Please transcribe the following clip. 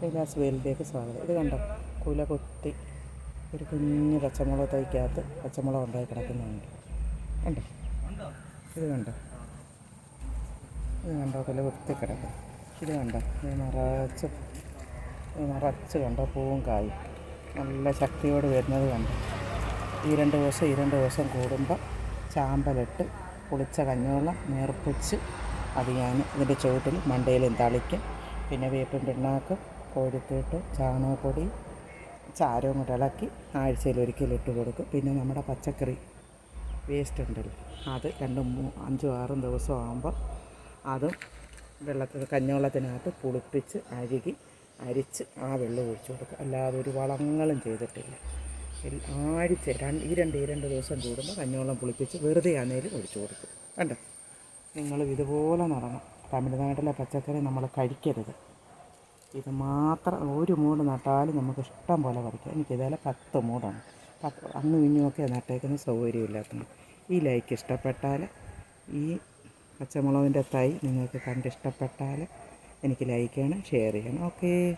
കൈലാസ് വേലിലേക്ക് സ്വാഗതം. ഇത് കണ്ടോ? കുല കൊത്തി ഒരു കുഞ്ഞ് പച്ചമുളക് തൈക്കകത്ത് പച്ചമുളക് ഉണ്ടായി കിടക്കുന്നുണ്ട്. കണ്ടോ? ഇത് കണ്ടോ? ഇത് കണ്ടോ? കുല കൊത്തി കിടക്കും ഇത് കണ്ടോ? ഇത് നിറച്ച് നിറച്ച് കണ്ടോ? പൂവും കായും. നല്ല ശക്തിയോട് വരുന്നത് കണ്ടോ? ഈ രണ്ട് ദിവസം ഈ രണ്ട് ദിവസം കൂടുമ്പോൾ ചാമ്പലിട്ട് പുളിച്ച കഞ്ഞോളം നേർപ്പിച്ച് അത് ഞാൻ ഇതിന്റെ ചുവട്ടിൽ മണ്ടയിലും തളിക്കും. പിന്നെ വേപ്പും പിണ്ണാക്കും. കോഴിത്തീട്ട് ചാണകപ്പൊടി ചാരവും കൂടെ ഇളക്കി ആഴ്ചയിൽ ഒരിക്കൽ ഇട്ട് കൊടുക്കും. പിന്നെ നമ്മുടെ പച്ചക്കറി വേസ്റ്റ് ഉണ്ടല്ലോ. അത് രണ്ടും അഞ്ചും ആറും ദിവസം ആകുമ്പോൾ അതും വെള്ളത്തിൽ കഞ്ഞിവെള്ളത്തിനകത്ത് പുളിപ്പിച്ച് അഴുകി അരിച്ച് ആ വെള്ളം ഒഴിച്ചു കൊടുക്കും. അല്ലാതെ ഒരു വളങ്ങളും ചെയ്തിട്ടില്ല. ആഴ്ച രണ്ട് ഈ രണ്ട് ഈ രണ്ട് ദിവസം കൂടുമ്പോൾ കഞ്ഞിവെള്ളം പുളിപ്പിച്ച് വെറുതെ ആണെങ്കിലും ഒഴിച്ചു കൊടുക്കും. കണ്ടോ? നിങ്ങളും ഇതുപോലെ നടണം. തമിഴ്നാട്ടിലെ പച്ചക്കറി നമ്മൾ കഴിക്കരുത്. ഇത് മാത്രം ഒരു മൂട് നട്ടാലും നമുക്ക് ഇഷ്ടം പോലെ പറിക്കാം. എനിക്ക് ഇതേലെ പത്ത് മൂടാണ്. പത്ത് അങ്ങും ഇങ്ങുമൊക്കെ നട്ടേക്കുന്ന സൗകര്യമില്ലാത്തത് ഈ ലൈക്ക് ഇഷ്ടപ്പെട്ടാൽ ഈ പച്ചമുളകിന്റെ തൈ നിങ്ങൾക്ക് കണ്ടിഷ്ടപ്പെട്ടാൽ എനിക്ക് ലൈക്ക് ചെയ്യണം ഷെയർ ചെയ്യണം. ഓക്കേ.